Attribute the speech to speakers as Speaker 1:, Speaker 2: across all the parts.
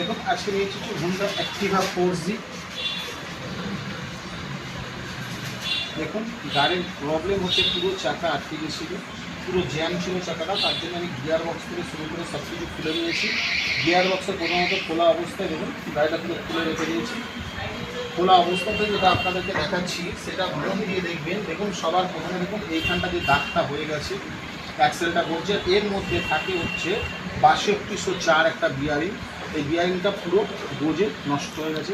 Speaker 1: দেখুন আজকে নিয়েছি হচ্ছে হুন্ডা অ্যাক্টিভা ফোর জি দেখুন, গাড়ির প্রবলেম হচ্ছে পুরো চাকা আটকে গেছিল পুরো জ্যাম ছিল চাকাটা, তার জন্য আমি গিয়ার বক্স থেকে শুরু করে সব কিছু খুলে নিয়েছি। গিয়ার বক্সে প্রধানত খোলা অবস্থায় দেখুন, গাড়িটা পুরো খুলে রেখে দিয়েছি। খোলা অবস্থাতে যেটা আপনাদেরকে দেখাচ্ছি, সেটা মন দিয়ে দেখবেন। দেখুন, সবার প্রথমে দেখুন, এইখানটা যে দাগটা হয়ে গেছে অ্যাক্সেলটা করছে এর মধ্যে থাকে হচ্ছে বাষট্টিশো চার একটা বিয়ারিং এই বিয়ারিংটা পুরো গোজে নষ্ট হয়ে গেছে।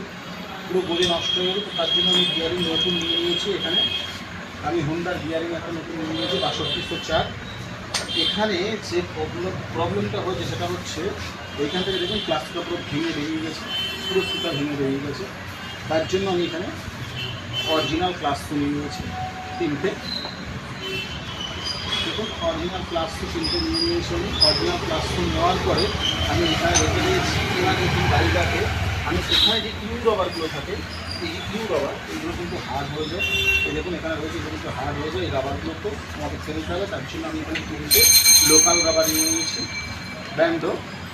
Speaker 1: পুরো গোজে নষ্ট হয়ে গেছে তার জন্য আমি বিয়ারিং নতুন নিয়ে নিয়েছি এখানে। আমি হোন্ডার বিয়ারিং একটা নতুন নিয়ে নিয়েছি বাষট্টিশো চার। এখানে যে প্রবলেম প্রবলেমটা হয়েছে সেটা হচ্ছে, এইখান থেকে দেখুন প্লাস্টিকটা পুরো ভেঙে বেরিয়ে গেছে, পুরো সুতা ভেঙে বেরিয়ে গেছে। তার জন্য আমি এখানে অরিজিনাল ক্লাস নিয়ে নিয়েছি, তিনটে। দেখুন অরিজিনাল ক্লাস টু তিনটে নিয়ে নিয়েছি অরিজিনাল ক্লাস টু নেওয়ার পরে আমি এখানে রেখে দিয়েছি। এবার দেখুন গাড়িটাকে আমি সেখানে যে ইউ রবারগুলো থাকে, এই যে ইউ রবার এইগুলো কিন্তু হার্ড হয়ে যায়। এই দেখুন, এখানে রয়েছে এগুলো কিন্তু হার্ড হয়ে যায় এই রাবারগুলো তো। আমাকে ফেলতে হবে, তার জন্য আমি এখানে তিনটে লোকাল রাবার নিয়ে নিয়েছি। ব্যান্ডো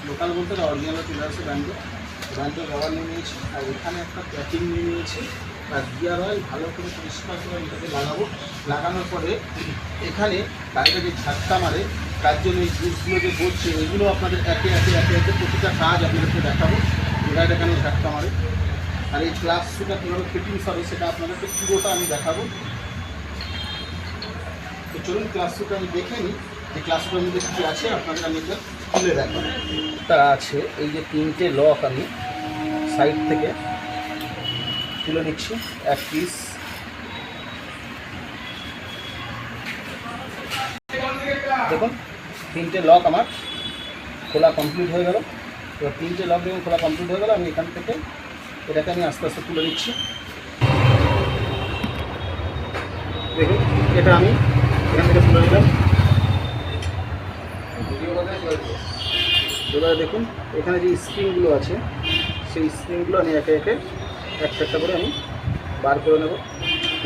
Speaker 1: লোকাল বলতে অরিজিনাল চলে আসে ব্যান্ডো ব্যান্ডো রাবার নিয়ে নিয়েছি। আর এখানে একটা প্যাকিং নিয়ে নিয়েছি। আর গিয়ার অয়েল ভালো করে পরিষ্কার করে এটাকে লাগাবো। লাগানোর পরে এখানে গাড়িটা যে ঝাটকা মারে, তার জন্য এই জুসগুলো যে বলছে এগুলো আপনাদের একে একে একে একে প্রতিটা কাজ আপনাদেরকে দেখাবো। গাড়িটা কেন ঝাটকা মারে? আর এই ক্লাস শুটা কীভাবে ফিটিংস হবে সেটা আপনাদেরকে পুরোটা আমি দেখাবো। তো চলুন ক্লাস শুটা আমি দেখে নিই। যে ক্লাস শুটার মধ্যে কী আছে আপনাদের আমি এটা খুলে দেখাবো। তা আছে, এই যে তিনটে লক আমি সাইড থেকে তুলে নিচ্ছি, এক পিস দেখুন, তিনটে লক আমার খোলা কমপ্লিট হয়ে গেল। এবার তিনটে লক দেখুন খোলা কমপ্লিট হয়ে গেল, আমি এখান থেকে এটাকে আমি আস্তে আস্তে তুলে নিচ্ছি। দেখুন, এটা আমি এখান থেকে তুলে নিলাম। এবারে দেখুন, এখানে যে স্প্রিংগুলো আছে, সেই স্প্রিংগুলো আমি একে একে একটা একটা করে আমি বার করে নেব।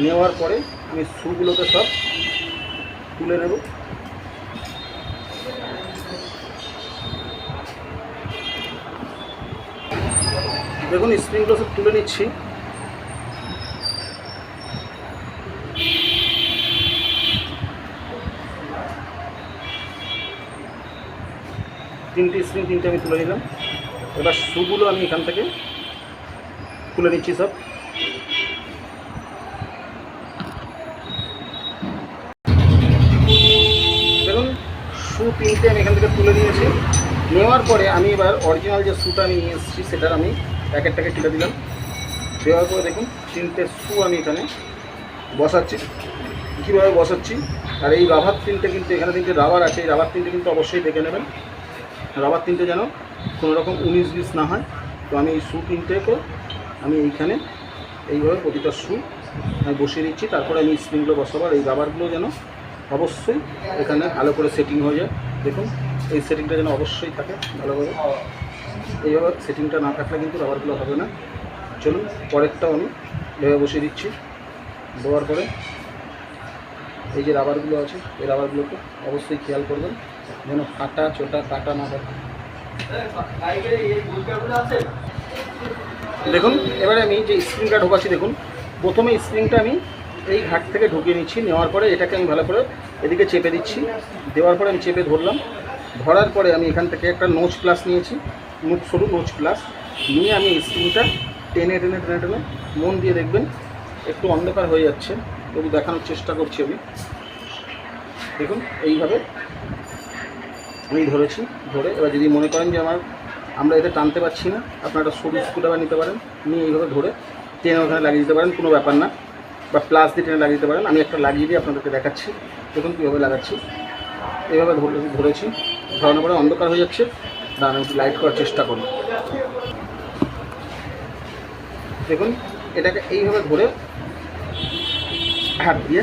Speaker 1: নেওয়ার পরে আমি শুগুলোকে সব তুলে নেব। দেখুন স্প্রিংগুলো সব তুলে নিচ্ছি। তিনটে স্প্রিং তিনটে আমি তুলে নিলাম। এবার শুগুলো আমি এখান থেকে খুলে নিচ্ছি সব দেখুন শু তিনটে আমি এখান থেকে তুলে নিয়েছি। নেওয়ার পরে আমি এবার অরিজিনাল যে শ্যুটা আমি নিয়ে এসেছি, সেটার আমি প্যাকেটটাকে তুলে দিলাম। দেওয়ার পরে দেখুন, তিনটে শু আমি এখানে বসাচ্ছি। কীভাবে বসাচ্ছি? আর এই রাবার তিনটে কিন্তু এখানে তিনটে রাবার আছে। এই রাবার তিনটে কিন্তু অবশ্যই দেখে নেবেন। রাবার তিনটে যেন কোনো রকম উনিশ বিশ না হয়। তো আমি এই শু তিনটেকে আমি এইখানে এইভাবে প্রতিটা শু আমি বসিয়ে দিচ্ছি। তারপরে আমি স্প্রিংগুলো বসাবো আর এই রাবারগুলো যেন অবশ্যই এখানে ভালো করে সেটিং হয়ে যায়। দেখুন, এই সেটিংটা যেন অবশ্যই থাকে ভালোভাবে। এইভাবে সেটিংটা না থাকলে কিন্তু রাবারগুলো হবে না। চলুন, পরেরটাও আমি এভাবে বসিয়ে দিচ্ছি। দেওয়ার পরে এই যে রাবারগুলো আছে, এই রাবারগুলোকে অবশ্যই খেয়াল করবেন। যেন ফাটা চোটা কাটা না থাকে। দেখুন, এবারে আমি যে স্প্রিংটা ঢোকাচ্ছি, দেখুন। প্রথমে স্প্রিংটা আমি এই ঘাট থেকে ঢুকিয়ে নিচ্ছি, নেওয়ার পরে এটাকে আমি ভালো করে এদিকে চেপে দিচ্ছি। দেওয়ার পরে আমি চেপে ধরলাম। ধরার পরে আমি এখান থেকে একটা নোচ প্লাস নিয়েছি। মুখ সরু নোচ প্লাস নিয়ে আমি স্প্রিংটা টেনে টেনে টেনে টেনে মন দিয়ে দেখবেন, একটু অন্ধকার হয়ে যাচ্ছে। তবু দেখানোর চেষ্টা করছি আমি। দেখুন, এইভাবে আমি ধরেছি, ধরে এবার যদি মনে করেন যে আমার আমরা এতে টানতে পারছি না। আপনারা একটা সরু স্ক্রুড্রাইভার নিতে পারেন। নিয়ে এইভাবে ধরে টেনে ওখানে লাগিয়ে দিতে পারেন, কোনো ব্যাপার না। বা প্লাস দিয়ে টেনে লাগিয়ে দিতে পারেন। আমি একটা লাগিয়ে দিয়ে আপনাদেরকে দেখাচ্ছি। দেখুন কীভাবে লাগাচ্ছি। এইভাবে ধরে, ধরেছি। ধরানোর পরে অন্ধকার হয়ে যাচ্ছে। দাঁড়ান আমি লাইট করার চেষ্টা করুন। দেখুন, এটাকে এইভাবে ধরে হাত দিয়ে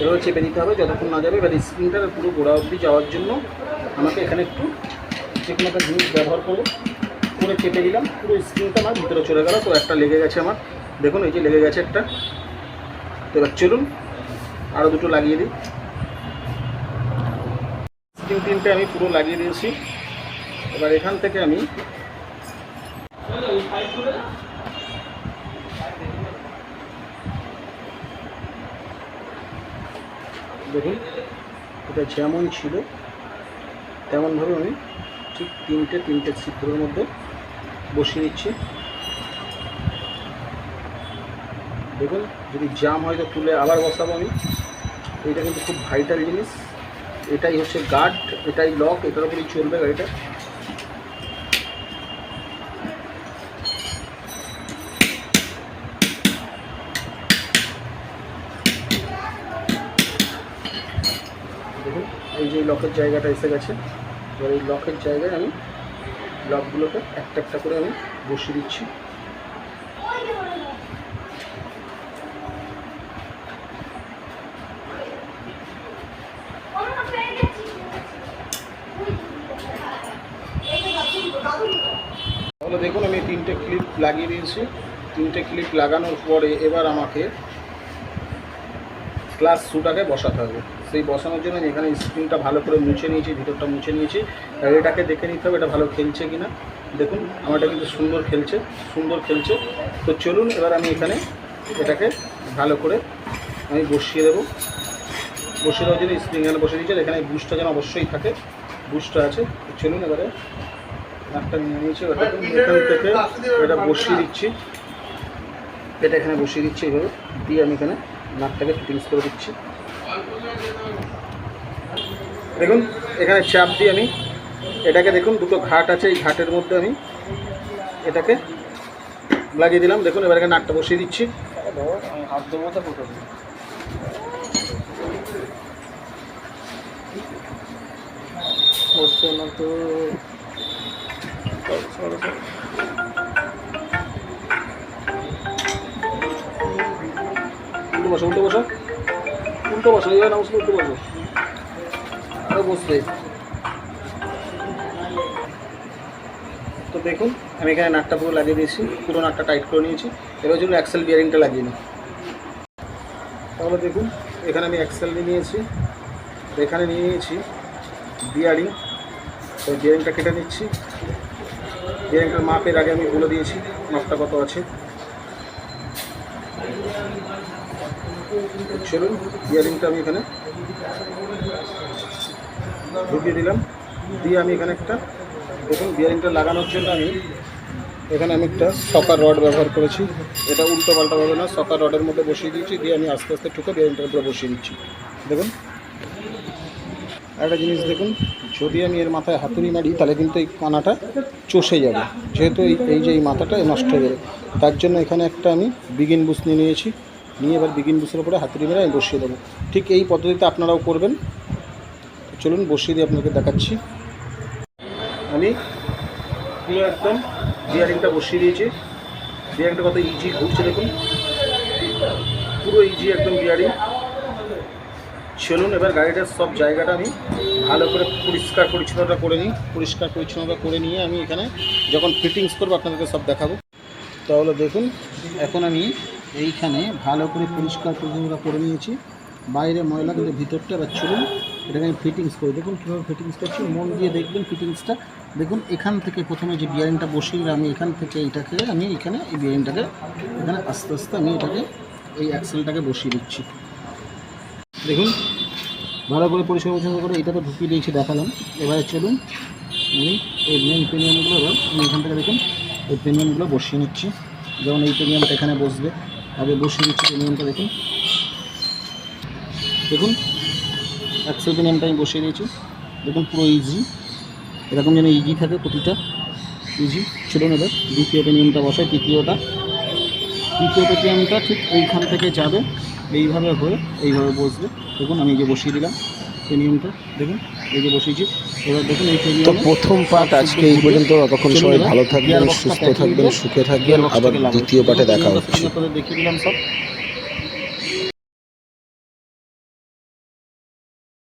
Speaker 1: এভাবে চেপে দিতে হবে। যতক্ষণ না যাবে, এবার স্ক্রিনটার পুরো গোড়া অবধি যাওয়ার জন্য আমাকে এখানে একটু যে কোনো একটা জিনিস ব্যবহার করব করে চেপে দিলাম, পুরো স্ক্রিনটা আমার ভিতরে চলে গেল, তো একটা লেগে গেছে আমার। দেখুন, এই যে লেগে গেছে একটা। তো এবার চলুন আরও দুটো লাগিয়ে দিই। স্ক্রিন তিনটে আমি পুরো লাগিয়ে দিয়েছি। এবার এখান থেকে আমি দেখুন, এটা যেমন ছিল, তেমনভাবে আমি ঠিক তিনটে তিনটে ছিদ্রের মধ্যে বসিয়ে দিচ্ছি দেখুন, যদি জাম হয় তো তুলে আবার বসাবো আমি। এটা কিন্তু খুব ভাইটাল জিনিস। এটাই হচ্ছে গার্ড এটাই লক এটার উপরেই চলবে গাড়িটা। দেখুন, এই যে লকের জায়গাটা এসে গেছে। এবার এই লকের জায়গায় আমি লকগুলোকে একটা একটা করে আমি বসিয়ে দিচ্ছি। তাহলে দেখুন আমি তিনটে ক্লিপ লাগিয়ে দিয়েছি। তিনটে ক্লিপ লাগানোর পরে এবার আমাকে ক্লাস শুটাকে বসাতে হবে। সেই বসানোর জন্য এখানে স্ক্রিনটা ভালো করে মুছে নিয়েছি, ভিতরটা মুছে নিয়েছি। এটাকে দেখে নিতে হবে এটা ভালো খেলছে কিনা। দেখুন, আমারটা কিন্তু সুন্দর খেলছে সুন্দর খেলছে। তো চলুন, এবার আমি এখানে এটাকে ভালো করে আমি বসিয়ে দেবো। বসিয়ে দেওয়ার জন্য স্ক্রিন এখানে বসে দিয়েছে। এখানে বুস্টটা যেন অবশ্যই থাকে বুস্টটা আছে। চলুন, এবারে নাটটা নিয়ে নিয়েছি এখান থেকে এটা বসিয়ে দিচ্ছি। এটা এখানে বসিয়ে দিচ্ছি এভাবে দিয়ে আমি এখানে নাটটাকে ফিটিংস করে দিচ্ছি। দেখুন, এখানে চাপ দিয়ে আমি এটাকে দেখুন, দুটো ঘাট আছে, এই ঘাটের মধ্যে আমি এটাকে লাগিয়ে দিলাম। দেখুন, এবার এখানে নাটটা বসিয়ে দিচ্ছি। হাত দেবো না তো। উল্টো বসো উল্টো বসো উল্টো বসো এইভাবে না বসলে উল্টো বসো আরও বসবে তো দেখুন, আমি এখানে নাটটা পুরো লাগিয়ে দিয়েছি, পুরো নাটটা টাইট করে নিয়েছি। এবার জন্য অ্যাক্সেল বিয়ারিংটা লাগিয়ে নিই। তাহলে দেখুন, এখানে আমি অ্যাক্সেল নিয়ে নিয়েছি এখানে নিয়ে নিয়েছি বিয়ারিং তো বিয়ারিংটা কেটে নিচ্ছি। বিয়ারিংটার মাপের আগে আমি বলে দিয়েছি, মাপটা কত আছে। চলুন বিয়ারিংটা আমি এখানে ঢুকিয়ে দিলাম। দিয়ে আমি এখানে একটা, দেখুন বিয়ারিংটা লাগানোর জন্য আমি এখানে আমি একটা সকার রড ব্যবহার করেছি। এটা উল্টো পাল্টা হবে না, সকার রডের মধ্যে বসিয়ে দিয়েছি, দিয়ে আমি আস্তে আস্তে ঠুকে বিয়ারিংটার উপরে বসিয়ে দিচ্ছি। দেখুন। একটা জিনিস দেখুন, যদি আমি এর মাথায় হাতুড়ি মারি, তাহলে কিন্তু এই কানাটা চষে যাবে। যেহেতু এই যে এই মাথাটা নষ্ট হয়ে যাবে। তার জন্য এখানে একটা আমি বিগিন বুস নিয়ে নিয়েছি। নিয়ে এবার বিগিন বুসের উপরে হাতুড়ি মেরে বসিয়ে দেবো। ঠিক এই পদ্ধতিতে আপনারাও করবেন। চলুন, বসিয়ে দিয়ে আপনাকে দেখাচ্ছি। আমি পুরো একদম বিয়ারিংটা বসিয়ে দিয়েছি। বিয়ারিংটা কত ইজি ঘুরছে দেখুন। পুরো ইজি একদম বিয়ারিং চলুন, এবার গাড়িটার সব জায়গাটা আমি ভালো করে পরিষ্কার পরিচ্ছন্নতা করে নিই। পরিষ্কার পরিচ্ছন্নতা করে নিয়ে আমি এখানে যখন ফিটিংস করব, আপনাদেরকে সব দেখাবো। তাহলে দেখুন, এখন আমি এইখানে ভালো করে পরিষ্কার পরিচ্ছন্নতা করে নিয়েছি। বাইরে ময়লা কিন্তু ভিতরটা এবার চলুন, এটাকে আমি ফিটিংস করি। দেখুন কীভাবে ফিটিংস করছি। মন দিয়ে দেখবেন ফিটিংসটা দেখুন, এখান থেকে প্রথমে যে বিয়ারিংটা বসিয়ে আমি এখান থেকে এইটাকে, আমি এখানে এই বিয়ারিংটাকে এখানে আস্তে আস্তে আমি এটাকে এই অ্যাক্সেলটাকে বসিয়ে দিচ্ছি। দেখুন, ভালো করে পরিষ্কার পরিচ্ছন্ন করে এটা তো ঢুকিয়ে দিয়েছি, দেখালাম। এবারে চলুন, আমি এই মেন প্রিমিয়ামগুলো এবার আমি এখান থেকে দেখুন, এই প্রিমিয়ামগুলো বসিয়ে নিচ্ছি। যেমন এই প্রিমিয়ামটা এখানে বসবে। আগে বসিয়ে দিচ্ছি প্রিমিয়ামটা দেখুন। দেখুন একশো প্রিমিয়ামটা আমি বসিয়ে দিয়েছি। দেখুন, পুরো ইজি এরকম যেন ইজি থাকে প্রতিটা। ইজি ছিল এবার দ্বিতীয় প্রিমিয়ামটা বসায় তৃতীয়টা। তৃতীয় প্রিমিয়ামটা ঠিক এইখান থেকে যাবে, এইভাবে হয়ে এইভাবে বসবে। দেখুন, আমি যে বসিয়ে দিলাম। দেখুন এই যে বসিয়েছি এবার দেখুন এই
Speaker 2: তো প্রথম পার্ট আজকে এই পর্যন্ত ততক্ষণ সবাই ভালো থাকবেন সুস্থ থাকবেন সুখে থাকবেন। আবার দ্বিতীয় পার্টে দেখা হচ্ছে।
Speaker 1: দেখিয়ে দিলাম সব